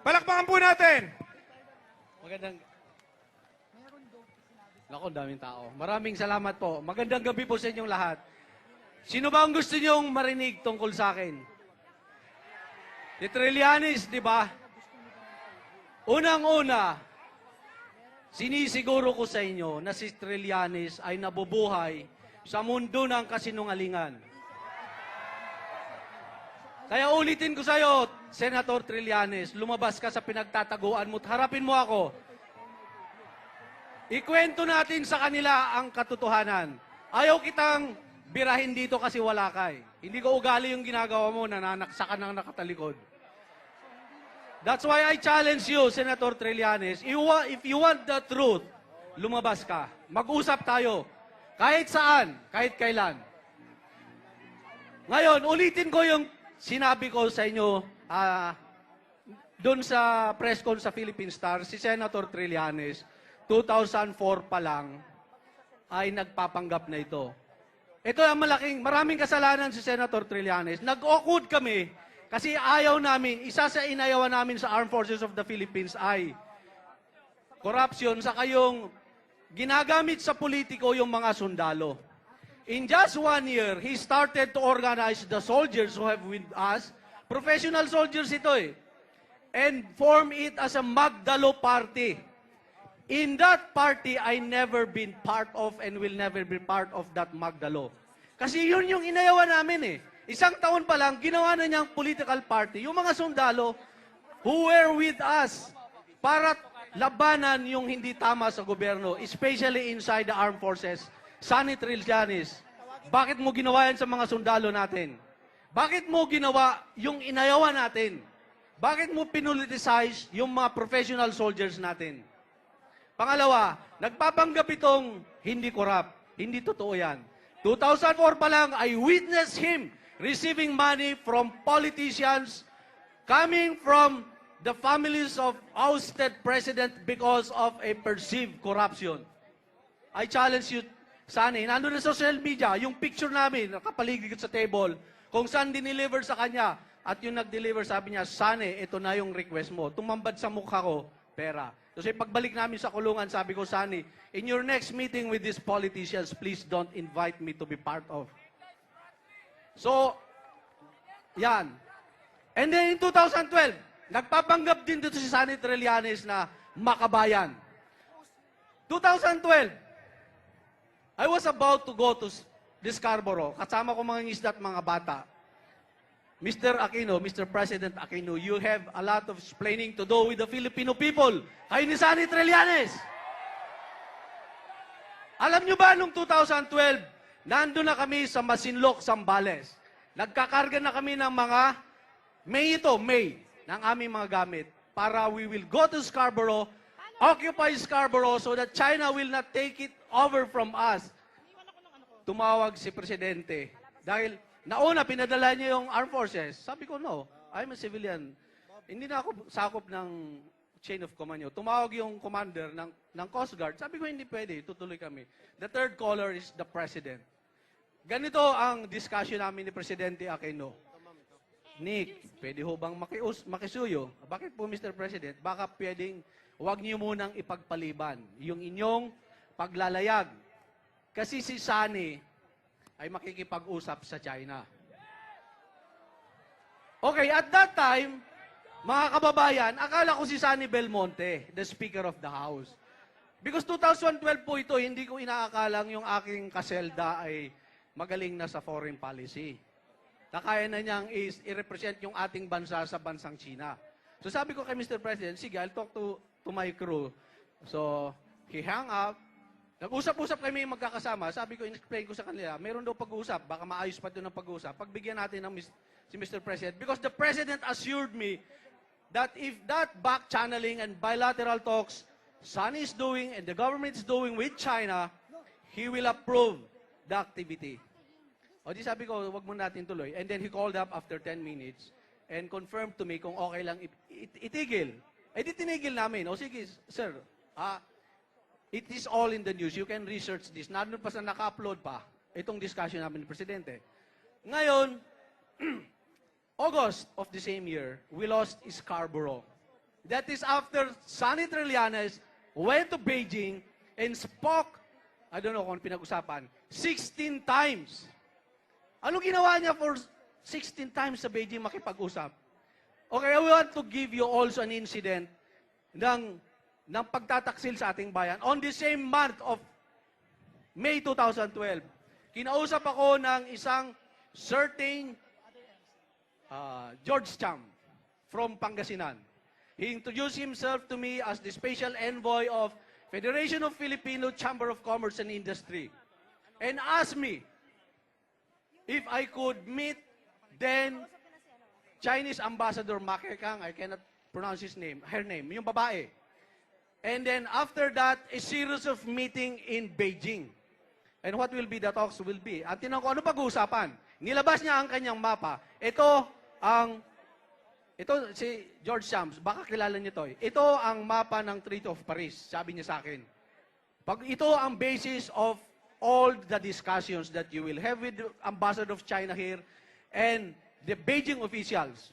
Palakpakan po natin. Magandang... Nako, daming tao. Maraming salamat po. Magandang gabi po sa inyong lahat. Sino ba ang gusto niyong marinig tungkol sa akin? Si Trillanes, di ba? Unang-una, sinisiguro ko sa inyo na si Trillanes ay nabubuhay sa mundo ng kasinungalingan. Kaya ulitin ko sa iyo, Senator Trillanes, lumabas ka sa pinagtataguan mo harapin mo ako. Ikwento natin sa kanila ang katotohanan. Ayaw kitang birahin dito kasi wala ka eh. Hindi ko ugali yung ginagawa mo, nananaksa ka ng nakatalikod. That's why I challenge you, Senator Trillanes. If you want the truth, lumabas ka. Mag-usap tayo. Kahit saan, kahit kailan. Ngayon, ulitin ko yung sinabi ko sa inyo ah, doon sa press con sa Philippine Star, si Senator Trillanes, 2004 pa lang, ay nagpapanggap na ito. Ito ang malaking, maraming kasalanan si Senator Trillanes. Nag-awkward kami kasi ayaw namin, isa sa inayawan namin sa Armed Forces of the Philippines ay corruption sa kayong ginagamit sa politiko yung mga sundalo. In just one year, he started to organize the soldiers who have with us. Professional soldiers ito eh. And form it as a Magdalo party. In that party, I never been part of and will never be part of that Magdalo. Kasi yun yung inayawan namin eh. Isang taon pa lang, ginawa na niyang political party. Yung mga sundalo who were with us para labanan yung hindi tama sa gobyerno, especially inside the armed forces. Sunny Trillanes, bakit mo ginawa yan sa mga sundalo natin? Bakit mo ginawa yung inayawan natin? Bakit mo pinoliticize yung mga professional soldiers natin? Pangalawa, nagpapanggap itong hindi corrupt. Hindi totoo yan. 2004 pa lang, I witnessed him receiving money from politicians coming from the families of ousted president because of a perceived corruption. I challenge you, Sani, nandun na social media, yung picture namin, nakapaligid sa table, kung saan dineliver sa kanya, at yung nag-deliver, sabi niya, Sani, ito na yung request mo. Tumambad sa mukha ko, pera. Kasi pagbalik namin sa kulungan, sabi ko, Sani, in your next meeting with these politicians, please don't invite me to be part of. So, yan. And then in 2012, nagpapanggap din dito si Sani Trillanes na makabayan. 2012, I was about to go to this Scarborough. Kasama ko mga ngisda at mga bata. Mr. Aquino, Mr. President Aquino, you have a lot of explaining to do with the Filipino people. Kayo ni Sani Trillanes. Alam nyo ba, nung 2012, nando na kami sa Masinloc, Sambales. Nagkakarga na kami ng mga, May ito, May, ng aming mga gamit para we will go to Scarborough, occupy Scarborough so that China will not take it over from us. Tumawag si Presidente. Dahil nauna, pinadala niya yung armed forces. Sabi ko, no, I'm a civilian. Hindi na ako sakop ng chain of command nyo. Tumawag yung commander ng, ng Coast Guard. Sabi ko, hindi pwede. Tutuloy kami. The third caller is the President. Ganito ang discussion namin ni Presidente Aquino. Nick, pwede ho bang makius, makisuyo? Bakit po, Mr. President? Baka pwedeng, huwag niyo munang ipagpaliban yung inyong paglalayag. Kasi si Sani ay makikipag-usap sa China. Okay, at that time, mga kababayan, akala ko si Sani Belmonte, the Speaker of the House. Because 2012 po ito, hindi ko inaakalang yung aking kaselda ay magaling na sa foreign policy. Nakaya na niyang is, i-represent yung ating bansa sa bansang China. So sabi ko kay Mr. President, sige, I'll talk to, to my crew. So, he hung up. Nag-usap-usap kami magkakasama. Sabi ko, in-explain ko sa kanila, meron daw pag-uusap. Baka maayos pa doon ang pag-uusap. Pagbigyan natin ng si Mr. President. Because the President assured me that if that back channeling and bilateral talks Sunny is doing and the government is doing with China, he will approve the activity. O di sabi ko, wag mo natin tuloy. And then he called up after 10 minutes and confirmed to me kung okay lang it- it- itigil. Eh di tinigil namin. O sige, sir, ah, it is all in the news. You can research this. Nandun pa sa naka-upload pa itong discussion namin ni Presidente. Ngayon, August of the same year, we lost Scarborough. That is after Sunny Trillanes went to Beijing and spoke, I don't know kung pinag-usapan, 16 times. Ano ginawa niya for 16 times sa Beijing makipag-usap? Okay, I want to give you also an incident ng, ng pagtataksil sa ating bayan. On the same month of May 2012, kinausap ako ng isang certain uh, George Cham from Pangasinan. He introduced himself to me as the special envoy of Federation of Filipino Chamber of Commerce and Industry and asked me if I could meet then Chinese Ambassador Ma Kekang, I cannot pronounce his name, her name, yung babae. And then after that, a series of meeting in Beijing. And what will be the talks will be? At tinanong ko, ano pag-uusapan? Nilabas niya ang kanyang mapa. Ito ang, ito si George Shams, baka kilala niyo to. eh. Ito ang mapa ng Treaty of Paris, sabi niya sa akin. Pag ito ang basis of all the discussions that you will have with the ambassador of China here and the Beijing officials.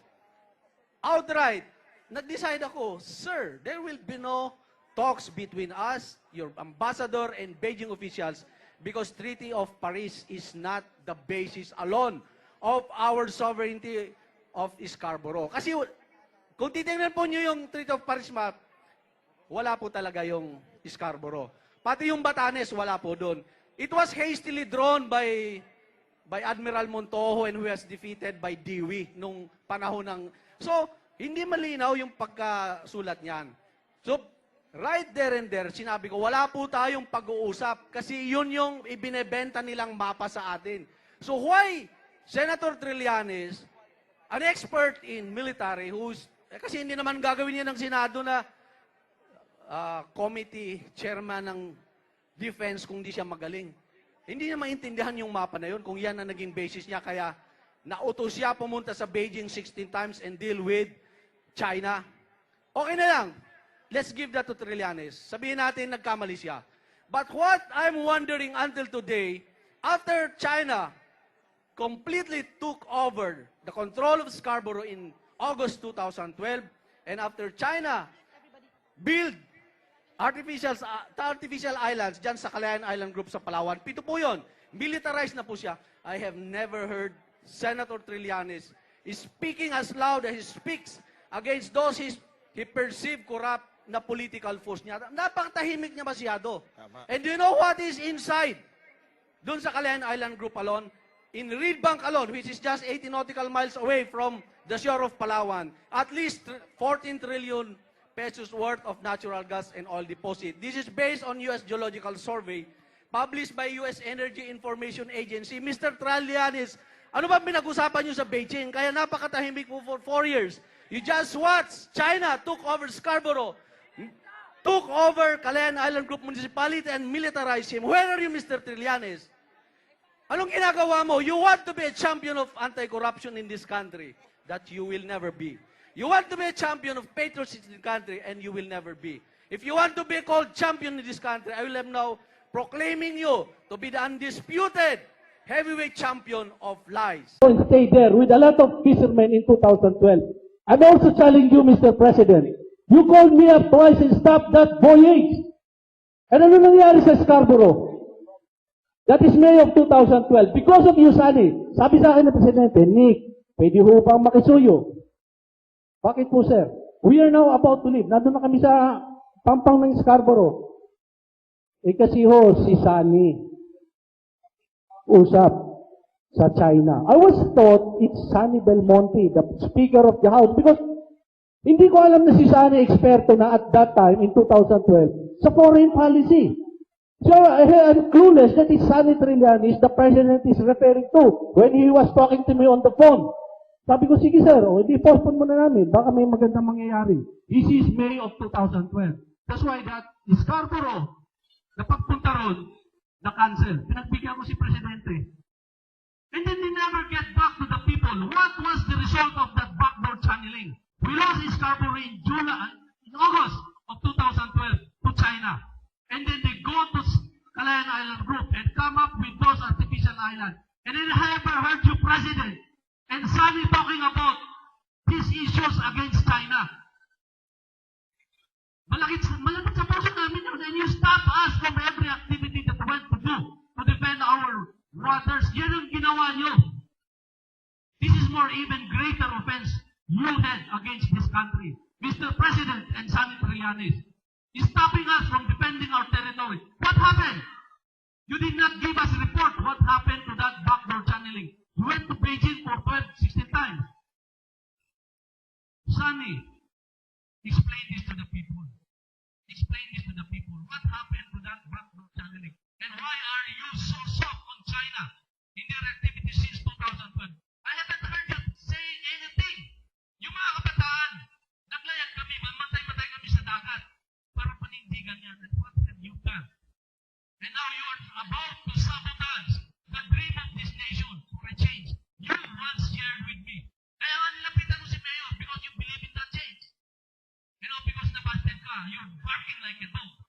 Outright, nag-decide ako, Sir, there will be no talks between us, your ambassador, and Beijing officials because Treaty of Paris is not the basis alone of our sovereignty of Scarborough. Kasi kung titingnan po nyo yung Treaty of Paris map, wala po talaga yung Scarborough. Pati yung Batanes, wala po doon. It was hastily drawn by by Admiral Montojo and who was defeated by Dewey nung panahon ng... So, hindi malinaw yung pagkasulat niyan. So, right there and there, sinabi ko, wala po tayong pag-uusap kasi yun yung ibinebenta nilang mapa sa atin. So, why Senator Trillanes, an expert in military who's... eh, kasi hindi naman gagawin niya ng Senado na ah, committee chairman ng defense kung di siya magaling. Hindi niya maintindihan yung mapa na yun kung yan ang naging basis niya. Kaya nautos siya pumunta sa Beijing 16 times and deal with China. Okay na lang. Let's give that to Trillanes. Sabihin natin nagkamali siya. But what I'm wondering until today, after China completely took over the control of Scarborough in August 2012, and after China build artificial, uh, artificial islands dyan sa Calayan Island Group sa Palawan. Pito po yun. Militarized na po siya. I have never heard Senator Trillanes speaking as loud as he speaks against those he, he perceived corrupt na political force niya. Napakatahimik niya masyado. Tama. And do you know what is inside? Doon sa Calayan Island Group alone, in Reed Bank alone, which is just 80 nautical miles away from the shore of Palawan, at least tr- 14 trillion pesos worth of natural gas and oil deposit. This is based on U.S. Geological Survey published by U.S. Energy Information Agency. Mr. Tralianis, ano ba pinag-usapan nyo sa Beijing? Kaya napakatahimik po for four years. You just watch, China took over Scarborough, took over Calayan Island Group Municipality and militarized him. Where are you, Mr. Trillanes? Anong ginagawa mo? You want to be a champion of anti-corruption in this country that you will never be. You want to be a champion of patriotism in the country and you will never be. If you want to be called champion in this country, I will have now proclaiming you to be the undisputed heavyweight champion of lies. and stay there with a lot of fishermen in 2012. I'm also challenging you, Mr. President. You called me up twice and stopped that voyage. And ano nangyari sa Scarborough? That is May of 2012. Because of you, Sunny. Sabi sa akin ng Presidente, Nick, pwede ho bang makisuyo? Bakit po, sir? We are now about to leave. Nandun na kami sa pampang ng Scarborough. Eh kasi ho, si Sunny, usap sa China. I was taught it's Sunny Belmonte, the Speaker of the House, because hindi ko alam na si Sunny eksperto na at that time, in 2012, sa foreign policy. So, I- I'm clueless that it's Sunny Trillanes the President is referring to when he was talking to me on the phone. Sabi ko, sige sir, o hindi postpone mo na namin, baka may magandang mangyayari. This is May of 2012. That's why that Scarborough, na ron, na-cancel. Pinagbigyan ko si Presidente. And then they never get back to the people. What was the result of that backdoor channeling? We lost Scarborough in July, in August of 2012 to China. And then they go to Calayan Island Group and come up with those artificial islands. And then I ever heard you, President, and Sunny talking about these issues against China. Malakit, malapit sa puso namin yun. And you stop us from every activity that we went to do to defend our waters. Yan ang ginawa nyo. This is more even greater offense you had against this country. Mr. President and Sunny Trillanes is stopping us from defending our territory. What happened? You did not give us a report what happened to that backdoor channeling. You went to Beijing for 12, 16 times. Sunny, explain this to the people. Explain this to the people. What happened to that backdoor channeling? And why are you you're barking like a dog.